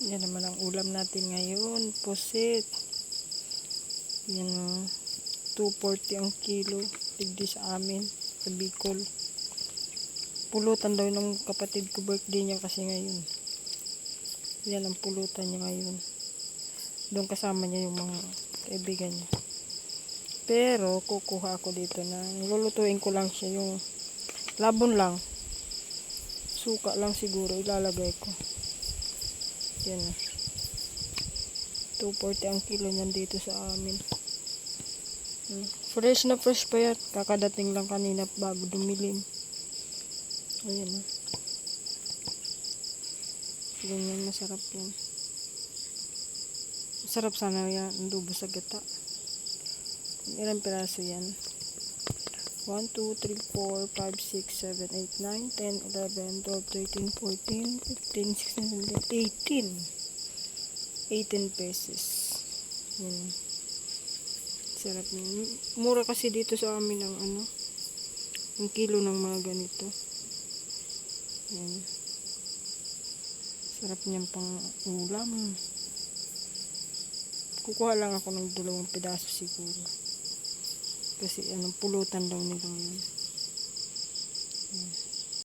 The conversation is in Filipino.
Yan naman ang ulam natin ngayon. Pusit. Yan o. 240 ang kilo. Tigdi sa amin. Sa Bicol. Pulutan daw ng kapatid ko birthday niya kasi ngayon. Yan ang pulutan niya ngayon. Doon kasama niya yung mga kaibigan niya. Pero kukuha ako dito na lulutuin ko lang siya yung labon lang. Suka lang siguro ilalagay ko. Yan na. 240 ang kilo niyan dito sa amin. Hmm. Fresh na fresh pa yan. Kakadating lang kanina bago dumilim. Ayan na. Ganyan masarap yan. Masarap sana yan. Ang dubo sa gata. Ilang piraso yan? 1, 2, 3, 4, 5, 6, 7, 8, 9, 10, 11, 12, 13, 14, 15, 16, 17, 18. 18 pesos. Yan. Sarap niya. Mura kasi dito sa amin ang ano, ang kilo ng mga ganito. Yan. Sarap niyan pang ulam. Kukuha lang ako ng dalawang pedaso siguro. Kasi anong pulutan daw nila yun.